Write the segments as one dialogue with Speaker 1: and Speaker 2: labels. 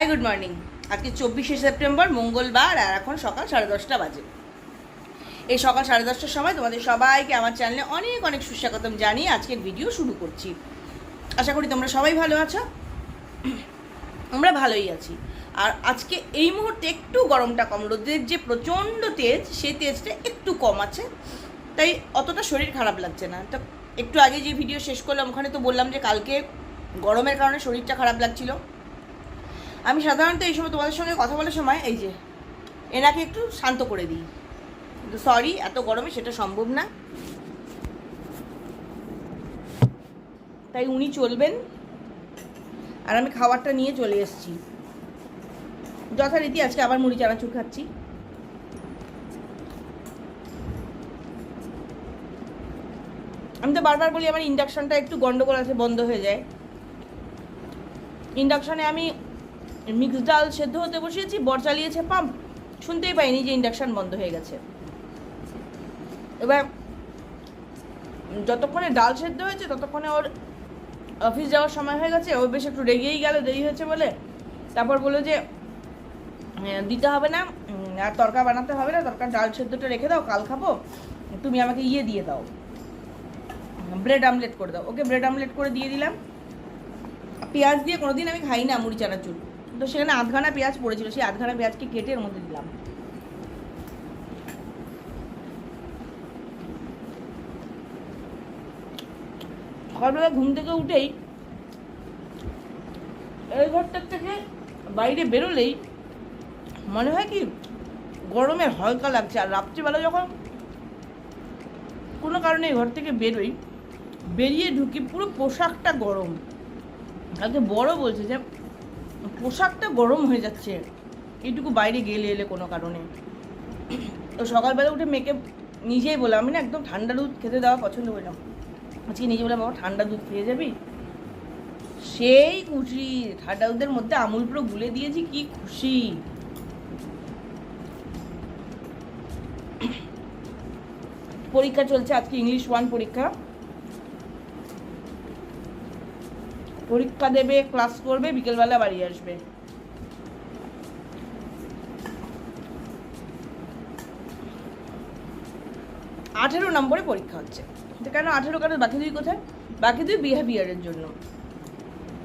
Speaker 1: Hi good morning আজকে চব্বিশে September, মঙ্গলবার, আর এখন সকাল সাড়ে দশটা বাজে। এই সকাল সাড়ে দশটার সময় তোমাদের সবাইকে আমার চ্যানেলে অনেক অনেক সুস্বাগতম জানিয়ে আজকের ভিডিও শুরু করছি। আশা করি তোমরা সবাই ভালো আছো। আমরা ভালোই আছি। আর আজকে এই মুহূর্তে একটু গরমটা কম। রোদের যে প্রচণ্ড তেজ, সেই তেজটা একটু কম আছে। তাই অতটা শরীর খারাপ লাগছে না। তা একটু আগে যে ভিডিও শেষ করলাম, ওখানে তো বললাম যে কালকে গরমের কারণে শরীরটা খারাপ লাগছিল। আমি সাধারণত এই সময় তোমাদের সঙ্গে কথা বলার সময়, এই যে, এনাকে একটু শান্ত করে দিই। কিন্তু সরি এত গরমে সেটা সম্ভব না। তাই উনি চলবেন। আর আমি খাবারটা নিয়ে চলে এসেছি। যথারীতি আজকে আবার মুড়ি চানাচুর খাচ্ছি। আমি তো বারবার বলি, আমার ইন্ডাকশনটা একটু গন্ডগোল আছে, বন্ধ হয়ে যায়। ইন্ডাকশনে আমি মিক্স ডাল সেদ্ধ হতে বসিয়েছি, বর চালিয়েছে পাম্প শুনতেই পাইনি যে ইন্ডাকশান বন্ধ হয়ে গেছে। এবার যতক্ষণে ডাল সেদ্ধ হয়েছে, ততক্ষণে ওর অফিস যাওয়ার সময় হয়ে গেছে। ও বেশ একটু রেগেই গেল, দেরি হয়েছে বলে। তারপর বলল যে দিতে হবে না আর তরকা বানাতে হবে না, তরকার ডাল সেদ্ধটা রেখে দাও, কাল খাব। তুমি আমাকে ইয়ে দিয়ে দাও। ব্রেড আমলেট করে দাও। ওকে ব্রেড আমলেট করে দিয়ে দিলাম। পেঁয়াজ দিয়ে কোনোদিন আমি খাই না মুড়ি চানাচুর। তো সেখানে আধখানা পেঁয়াজ পড়েছিল, সেই আধখানা পেঁয়াজকে কেটে এর মধ্যে দিলাম। সকালবেলা ঘুম থেকে উঠেই এই ঘরটার থেকে বাইরে বেরোলেই মনে হয় কি গরমে হালকা লাগছে, আর রাত্রিবেলা যখন কোনো কারণে ঘর থেকে বেরোই, বেরিয়ে ঢুকি পুরো পোশাকটা গরম। কালকে বড় বলছে যে পোশাকটা গরম হয়ে যাচ্ছে। এইটুকু বাইরে গেলে এলে কোনো কারণে। তো সকালবেলা উঠে মেয়েকে নিজেই বললাম, আমি না একদম ঠান্ডা দুধ খেতে দেওয়া পছন্দ করলাম আজকে নিজে বললাম, বাবা, ঠান্ডা দুধ খেয়ে যাবি? সেই খুশি ঠান্ডা দুধের মধ্যে আমুল পুরো গুলে দিয়েছি, কি খুশি। পরীক্ষা চলছে, আজকে ইংলিশ ওয়ান পরীক্ষা। পরীক্ষা দেবে ক্লাস করবে, বিকেলবেলা বাড়ি আসবে। আঠেরো নম্বরে পরীক্ষা হচ্ছে। কেন আঠেরো কেন, বাকি দুই কোথায়? বাকি দুই বিহেভিয়ারের জন্য।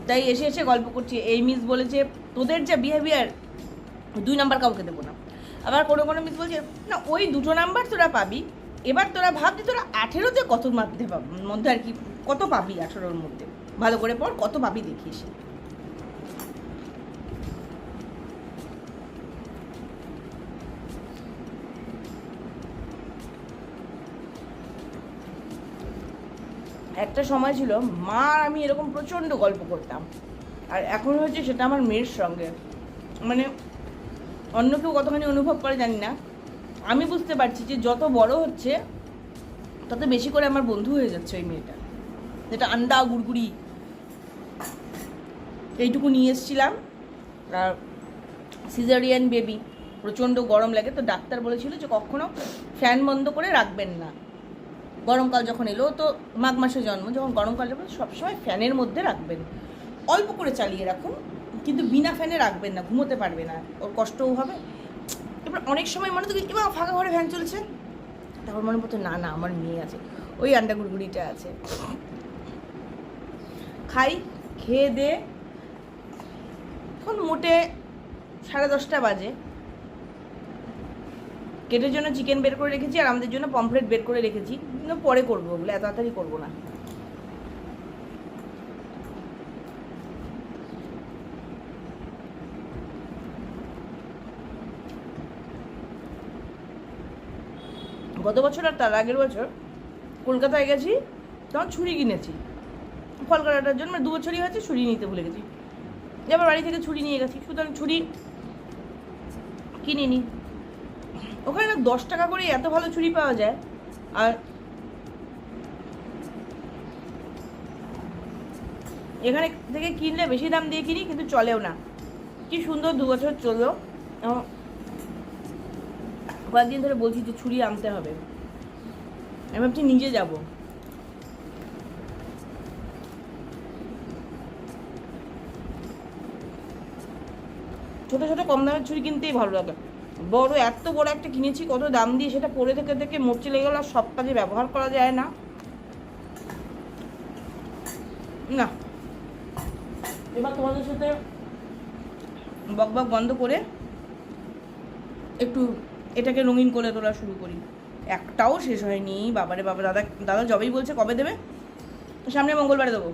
Speaker 1: তাই এসে এসে গল্প করছি। এই মিস বলেছে, তোদের যা বিহেভিয়ার দুই নাম্বার কাউকে দেবো না। আবার কোনো কোনো মিস বলছে, না, ওই দুটো নাম্বার তোরা পাবি। এবার তোরা ভাব যে তোরা আঠেরোতে কত মধ্যে মধ্যে আর কি, কত পাবি আঠেরোর মধ্যে? ভালো করে পড়, কত পাবি দেখিস। একটা সময় ছিল, মা আর আমি এরকম প্রচণ্ড গল্প করতাম। আর এখন হচ্ছে সেটা আমার মেয়ের সঙ্গে। মানে অন্য কেউ কতখানি অনুভব করে জানি না। আমি বুঝতে পারছি যে যত বড় হচ্ছে, তত বেশি করে আমার বন্ধু হয়ে যাচ্ছে ওই মেয়েটা। যেটা আন্ডা, গুড়গুড়ি এইটুকু নিয়ে এসেছিলাম। আর সিজারিয়ান বেবি প্রচণ্ড গরম লাগে, তো ডাক্তার বলেছিল যে কখনো ফ্যান বন্ধ করে রাখবেন না। গরমকাল যখন এলো, তো মাঘ মাসে জন্ম, যখন গরমকাল যাবে সবসময় ফ্যানের মধ্যে রাখবেন। অল্প করে চালিয়ে রাখুন, কিন্তু বিনা ফ্যানে রাখবেন না, ঘুমোতে পারবে না, ওর কষ্টও হবে। এবার অনেক সময় মনে দেখি এবার ফাঁকা ঘরে ফ্যান চলছে? তারপর মনে পড়তো, না না, আমার মেয়ে আছে, ওই আন্ডা গুড়গুড়িটা আছে। খাই, খেয়ে দে এখন মোটে সাড়ে দশটা বাজে। কেটের জন্য চিকেন বের করে রেখেছি আর আমাদের জন্য পমফ্রেট বের করে রেখেছি। কিন্তু পরে করব ওগুলো, এত তাড়াতাড়ি করব না। গত বছর আর তার আগের বছর কলকাতায় গেছি, তখন ছুরি কিনেছি। ফল কাটার জন্য মানে দু বছরই হয়েছে, ছুরি নিতে ভুলে গেছি। এবার বাড়ি থেকে ছুরি নিয়ে গেছি। সুতরাং ছুরি কিনিনি। ওখানে না দশ টাকা করে এত ভালো ছুরি পাওয়া যায়। আর এখানে থেকে কিনলে বেশি দাম দিয়ে কিনি, কিন্তু চলেও না। কি সুন্দর দু বছর চলল। কয়েকদিন ধরে বলছি যে ছুরি আনতে হবে। আমি ভাবছি নিজে যাব। ছোটো ছোটো কম দামের ছুরি কিনতেই ভালো লাগে। বড় এত বড় একটা কিনেছি, কত দাম দিয়ে সেটা পরে থেকে থেকে মরচে লেগে গেল আর সব কাজে ব্যবহার করা যায় না। না। এবার তোমাদের সাথে বক বক বন্ধ করে একটু এটাকে রঙিন করে তোলা শুরু করি। একটাও শেষ হয়নি। বাবারে বাবা, দাদা দাদা জবেই বলছে কবে দেবে? সামনে মঙ্গলবারে দেবো।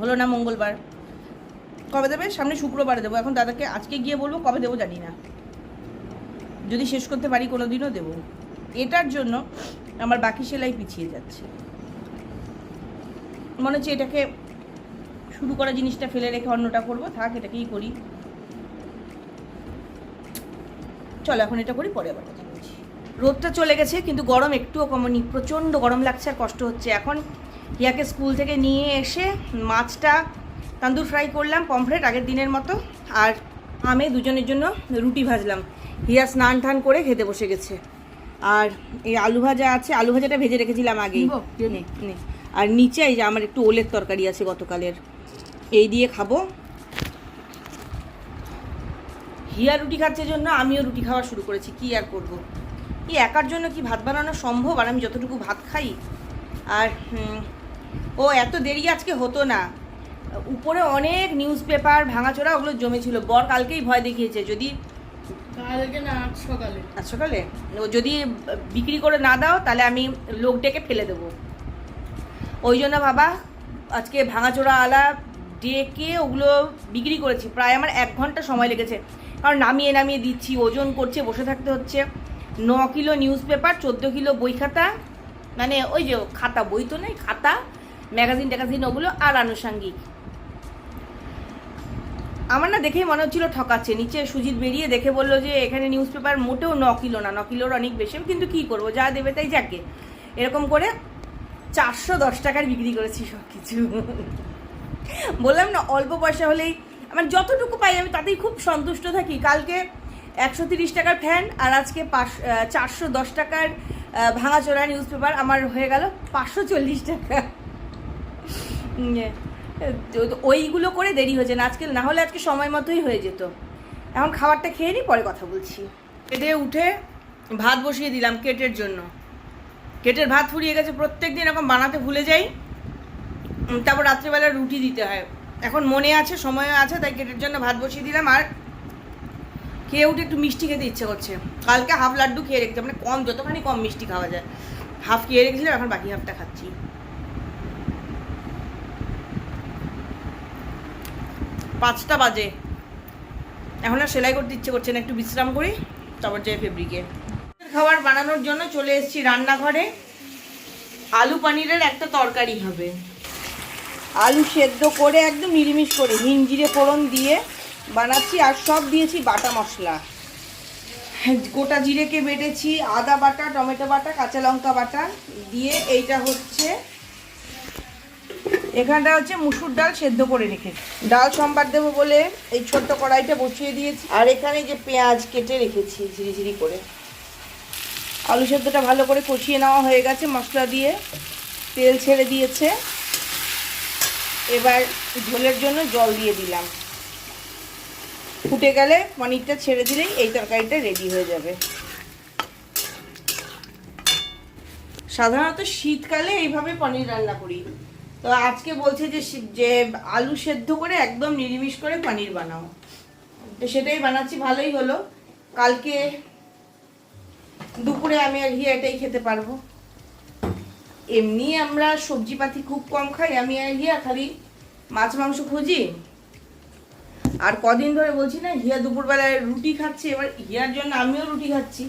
Speaker 1: হলো না মঙ্গলবার? কবে দেবে? সামনে শুক্রবারে দেবো। এখন দাদাকে আজকে গিয়ে বলব, কবে দেবো জানি না। যদি শেষ করতে পারি কোনো দিনও দেবো। এটার জন্য আমার বাকি সেলাই পিছিয়ে যাচ্ছে। মনে হচ্ছে এটাকে শুরু করা জিনিসটা ফেলে রেখে অন্যটা করব। থাক, এটাকেই করি। চলো, এখন এটা করি, পরে আবার কথা বলছি। রোদটা চলে গেছে, কিন্তু গরম একটুও কমনি। প্রচণ্ড গরম লাগছে আর কষ্ট হচ্ছে। এখন ইয়াকে স্কুল থেকে নিয়ে এসে মাছটা তান্দুর ফ্রাই করলাম পমফ্রেট আগের দিনের মতো। আর আমি দুজনের জন্য রুটি ভাজলাম। হিয়া স্নান টান করে খেতে বসে গেছে। আর এই আলু ভাজা আছে আলু ভাজাটা ভেজে রেখেছিলাম আগেই। আর নিচে এই যে আমার একটু ওলের তরকারি আছে গতকালের এই দিয়ে খাব। হিয়া রুটি খাচ্ছে জন্য আমিও রুটি খাওয়া শুরু করেছি কি আর করব। কি একার জন্য কি ভাত বানানো সম্ভব? আর আমি যতটুকু ভাত খাই। আর ও এত দেরি আজকে হতো না। উপরে অনেক নিউজ পেপার ভাঙাচোরা ওগুলো জমেছিল। বর কালকেই ভয় দেখিয়েছে যদি
Speaker 2: কালকে না আজ সকালে।
Speaker 1: আজ সকালে? ও যদি বিক্রি করে না দাও তাহলে আমি লোক ডেকে ফেলে দেবো। ওই জন্য বাবা আজকে ভাঙাচোরা আলা ডেকে ওগুলো বিক্রি করেছি। প্রায় আমার এক ঘণ্টা সময় লেগেছে। কারণ নামিয়ে নামিয়ে দিচ্ছি ওজন করছে বসে থাকতে হচ্ছে। ন কিলো নিউজ পেপার চোদ্দ কিলো বই খাতা মানে ওই যে খাতা বই তো নেই খাতা ম্যাগাজিন ট্যাগাজিন ওগুলো আর আনুষাঙ্গিক। আমার না দেখেই মনে হচ্ছিল ঠকাচ্ছে। নিচে সুজিত বেরিয়ে দেখে বলল যে, এখানে নিউজ পেপার মোটেও ন কিলো না, ন কিলোর অনেক বেশি। কিন্তু কি করব? যা দেবে তাই যাকে। এরকম করে চারশো দশ টাকার বিক্রি করেছি সব কিছু বললাম না, অল্প পয়সা হলেই। আমার যতটুকু পাই আমি তাতেই খুব সন্তুষ্ট থাকি। কালকে একশো তিরিশ টাকার ফ্যান আর আজকে পাঁচ চারশো দশ টাকার ভাঙাচোরা নিউজ পেপার আমার হয়ে গেল পাঁচশো চল্লিশ টাকা। তো ওইগুলো করে দেরি হয়েছে না। আজকে না হলে আজকে সময় মতোই হয়ে যেত। এখন খাবারটা খেয়ে নিই পরে কথা বলছি। কেটে উঠে ভাত বসিয়ে দিলাম কেটের জন্য। কেটের ভাত ফুরিয়ে গেছে প্রত্যেক দিন এরকম বানাতে ভুলে যাই। তারপর রাত্রিবেলা রুটি দিতে হয়। এখন মনে আছে, সময় আছে, তাই কেটের জন্য ভাত বসিয়ে দিলাম। আর খেয়ে উঠে একটু মিষ্টি খেতে ইচ্ছে করছে। কালকে হাফ লাড্ডু খেয়ে রেখেছি মানে কম, যতখানি কম মিষ্টি খাওয়া যায়। হাফ খেয়ে রেখেছিলাম, এখন বাকি হাফটা খাচ্ছি। পাঁচটা বাজে। এখন আর সেলাই করতে ইচ্ছে করছে না, একটু বিশ্রাম করি, তারপর যাই ফেব্রিকে খাবার বানানোর জন্য চলে এসেছি রান্নাঘরে। আলু পনিরের একটা তরকারি হবে। আলু সেদ্ধ করে একদম নিরিমিষ করে হিং জিরে ফোড়ন দিয়ে বানাচ্ছি, আর সব দিয়েছি বাটা মশলা। গোটা জিরেকে বেটেছি, আদা বাটা, টমেটো বাটা, কাঁচা লঙ্কা বাটা দিয়ে এইটা হচ্ছে এখানটা হচ্ছে মুসুর ডাল সেদ্ধ করে রেখেছি। ডাল সম্বার দেবো বলে এই ছোট্ট কড়াইটা বসিয়ে দিয়েছি। আর এখানে যে পেঁয়াজ কেটে রেখেছি ঝিরিঝিরি করে। আলু সেদ্ধটা ভালো করে কষিয়ে নেওয়া হয়ে গেছে মশলা দিয়ে। তেল ছেড়ে দিয়েছে। এবার ঝোলের জন্য জল দিয়ে দিলাম। ফুটে গেলে পনিরটা ছেড়ে দিলেই এই তরকারিটা রেডি হয়ে যাবে। সাধারণত শীতকালে এইভাবে পনির রান্না করি। তো আজকে বলছে যে যে আলু সেদ্ধ করে একদম নিরামিষ করে পনির বানাও। তো সেটাই বানাচ্ছি, ভালোই হলো। কালকে দুপুরে আমি আর হিয়া এটাই খেতে পারব। এমনি আমরা সবজিপাতি খুব কম খাই, আমি আর হিয়া খালি মাছ, মাংস খুঁজি। আর কদিন ধরে বলছি না হিয়া দুপুরবেলায় রুটি খাচ্ছে, এবার হিয়ার জন্য আমিও রুটি খাচ্ছি।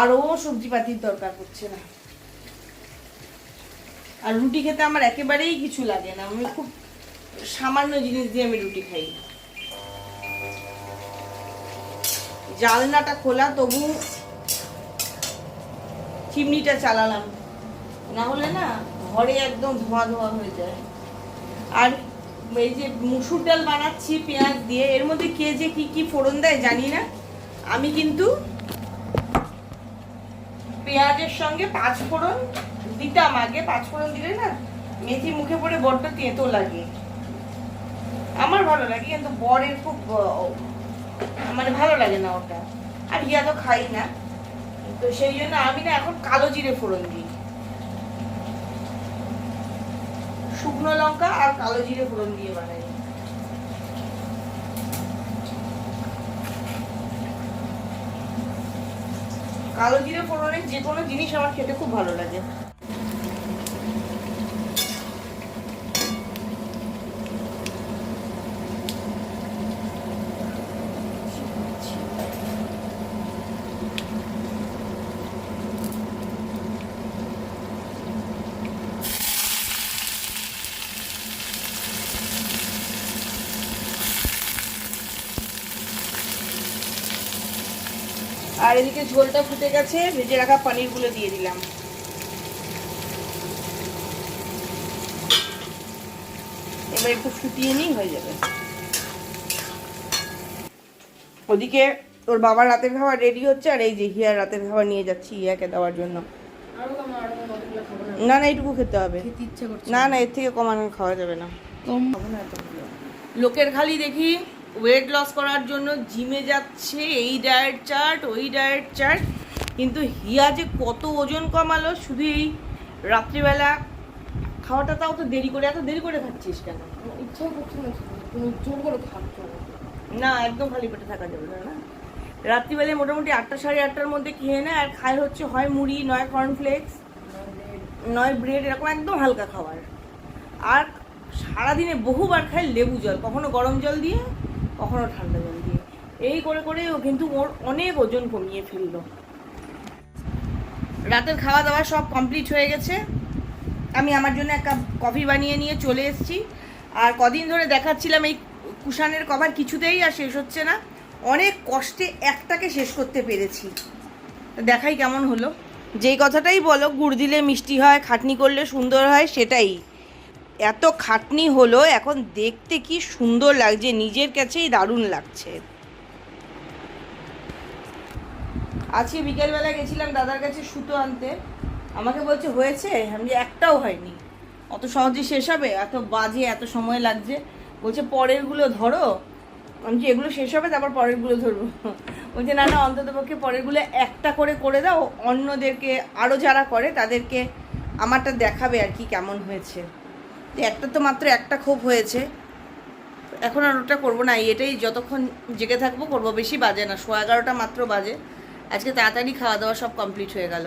Speaker 1: আরও সবজিপাতির দরকার পড়ছে না। আর রুটি খেতে আমার একেবারেই কিছু লাগে না। আমি খুব সামান্য জিনিস দিয়ে আমি রুটি খাই। জালনাটা খোলা, তবু চিমনিটা চালালাম। না হলে না ঘরে একদম ধোয়া ধোয়া হয়ে যায়। আর এই যে মুসুর ডাল বানাচ্ছি, পেঁয়াজ দিয়ে, এর মধ্যে কে যে কি কি ফোড়ন দেয় জানি না। আমি কিন্তু পেঁয়াজের সঙ্গে পাঁচ ফোড়ন দিতাম আগে, পাঁচ ফোড়ন দিলে না মেথি মুখে পড়ে বড্ড তেঁতো লাগে। আমার ভালো লাগে, কিন্তু বরের খুব মানে ভালো লাগে না ওটা। আর হিয়া তো খাই না। তো সেই জন্য আমি না এখন কালো জিরে ফোড়ন দিই। শুকনো লঙ্কা আর কালো জিরে ফোড়ন দিয়ে বানাই। কালো জিরে ফোড়নের যে কোনো জিনিস আমার খেতে খুব ভালো লাগে। আর এদিকে ঝোলটা ফুটে গেছে ভেজে রাখা পনিরগুলো দিয়ে দিলাম। এবার একটু ফুটিয়ে নিই হয়ে যাবে। ওদিকে ওর বাবার রাতের খাবার রেডি হচ্ছে আর এই যে হিয়ার রাতের খাবার নিয়ে যাচ্ছি হিয়াকে দেওয়ার জন্য।
Speaker 2: না
Speaker 1: না এইটুকু খেতে হবে। না না। এর থেকে কমানো খাওয়া যাবে না। লোকের খালি দেখি ওয়েট লস করার জন্য জিমে যাচ্ছে এই ডায়েট চার্ট ওই ডায়েট চার্ট কিন্তু হিয়া যে কত ওজন কমালো শুধু এই রাত্রিবেলা খাওয়াটা তাও তো দেরি করে এত দেরি করে খাচ্ছিস কেন?
Speaker 2: ইচ্ছা করছে না তুমি জোর করে খাচ্ছ।
Speaker 1: না একদম খালি পেটে থাকা যাবে না না। রাত্রিবেলায় মোটামুটি আটটা সাড়ে আটটার মধ্যে খেয়ে নেয় আর খায় হচ্ছে হয় মুড়ি নয় কর্নফ্লেক্স নয় ব্রেড এরকম একদম হালকা খাবার। আর সারাদিনে বহুবার খায় লেবু জল কখনো গরম জল দিয়ে কখনো ঠান্ডা জল দিয়ে। এই করে করে ও কিন্তু ওর অনেক ওজন কমিয়ে ফেলল। রাতের খাওয়া দাওয়া সব কমপ্লিট হয়ে গেছে। আমি আমার জন্য এক কাপ কফি বানিয়ে নিয়ে চলে এসেছি। আর কদিন ধরে দেখাচ্ছিলাম এই কুষানের কভার কিছুতেই আর শেষ হচ্ছে না। অনেক কষ্টে একটাকে শেষ করতে পেরেছি। দেখাই কেমন হলো। যেই কথাটাই বলো, গুড় দিলে মিষ্টি হয়, খাটনি করলে সুন্দর হয়, সেটাই। এত খাটনি হলো, এখন দেখতে কি সুন্দর লাগছে, নিজের কাছেই দারুণ লাগছে। আজকে বিকেলবেলা গেছিলাম দাদার কাছে সুতো আনতে। আমাকে বলছে, হয়েছে? আমি যে একটাও হয়নি। অত সহজে শেষ হবে? এত বাজে, এত সময় লাগছে? বলছে, পরেরগুলো ধরো। আমি যে এগুলো শেষ হবে, তারপর পরেরগুলো ধরবো। বলছে, না না অন্তত পক্ষে পরেরগুলো একটা করে করে দাও, অন্যদেরকে আরও যারা করে, তাদেরকে আমারটা দেখাবে আর কি কেমন হয়েছে। একটা তো মাত্র একটা ক্ষোভ হয়েছে। এখন আর ওটা করব না এটাই যতক্ষণ জেগে থাকব করব বেশি বাজে না সোয়া এগারোটা মাত্র বাজে। আজকে তাড়াতাড়ি খাওয়া দাওয়া সব কমপ্লিট হয়ে গেল।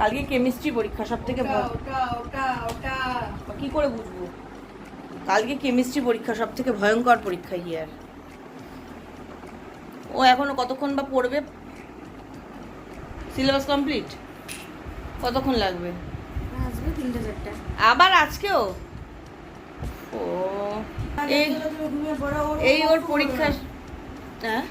Speaker 1: কালকে কেমিস্ট্রি পরীক্ষা সব থেকে কি করে বুঝব? কালকে কেমিস্ট্রি পরীক্ষা সব থেকে ভয়ঙ্কর পরীক্ষা ইয়ার ও এখনও কতক্ষণ বা পড়বে? সিলেবাস কমপ্লিট কতক্ষণ লাগবে?
Speaker 2: আসবে তিনটে চারটা।
Speaker 1: আবার আজকেও? ও এই এই ওর পরীক্ষা হ্যাঁ?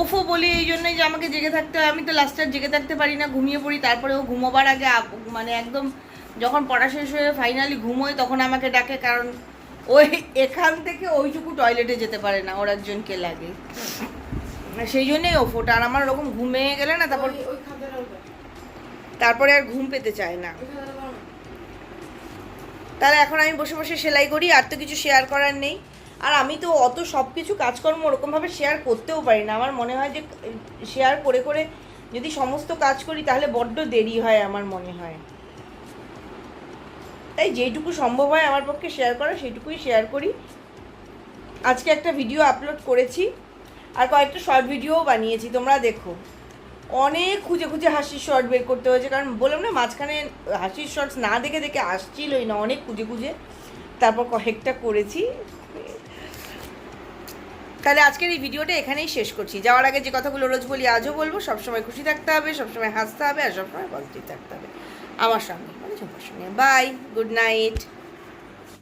Speaker 2: ওফ বলো
Speaker 1: এই জন্যই যে আমাকে জেগে থাকতে হয় আমি তো লাস্টে জেগে থাকতে পারি না ঘুমিয়ে পড়ি তারপরে ও ঘুমোবার আগে মানে একদম যখন পড়া শেষ হয়ে ফাইনালি ঘুমোয় তখন আমাকে ডাকে কারণ ওই এখান থেকে ওইটুকু টয়লেটে যেতে পারে না ওর একজনকে লাগে। সেই জন্যই ওফোটা আর আমার ওরকম ঘুমিয়ে গেলে না তারপর তারপরে আর ঘুম পেতে চায় না। তাহলে এখন আমি বসে বসে সেলাই করি আর তো কিছু শেয়ার করার নেই। আর আমি তো অত সব কিছু কাজকর্ম ওরকমভাবে শেয়ার করতেও পারি না। আমার মনে হয় যে শেয়ার করে করে যদি সমস্ত কাজ করি তাহলে বড্ড দেরি হয় আমার মনে হয়। তাই যেইটুকু সম্ভব হয় আমার পক্ষে শেয়ার করা সেইটুকুই শেয়ার করি। আজকে একটা ভিডিও আপলোড করেছি। আর কয়েকটা শর্ট ভিডিওও বানিয়েছি, তোমরা দেখো। অনেক খুঁজে খুঁজে হাসির শর্ট বের করতে হয়েছে, কারণ বললাম না, মাঝখানে হাসির শর্টস না দেখে দেখে আসছিলই না, অনেক খুঁজে খুঁজে। তারপর কয়েকটা করেছি। তাহলে আজকের এই ভিডিওটা এখানেই শেষ করছি। যাওয়ার আগে যে কথাগুলো রোজ বলি, আজও বলব, সবসময় খুশি থাকতে হবে, সবসময় হাসতে হবে, আর সবসময় পজিটিভ থাকতে হবে। আমার সঙ্গে মানে সঙ্গে। Bye good night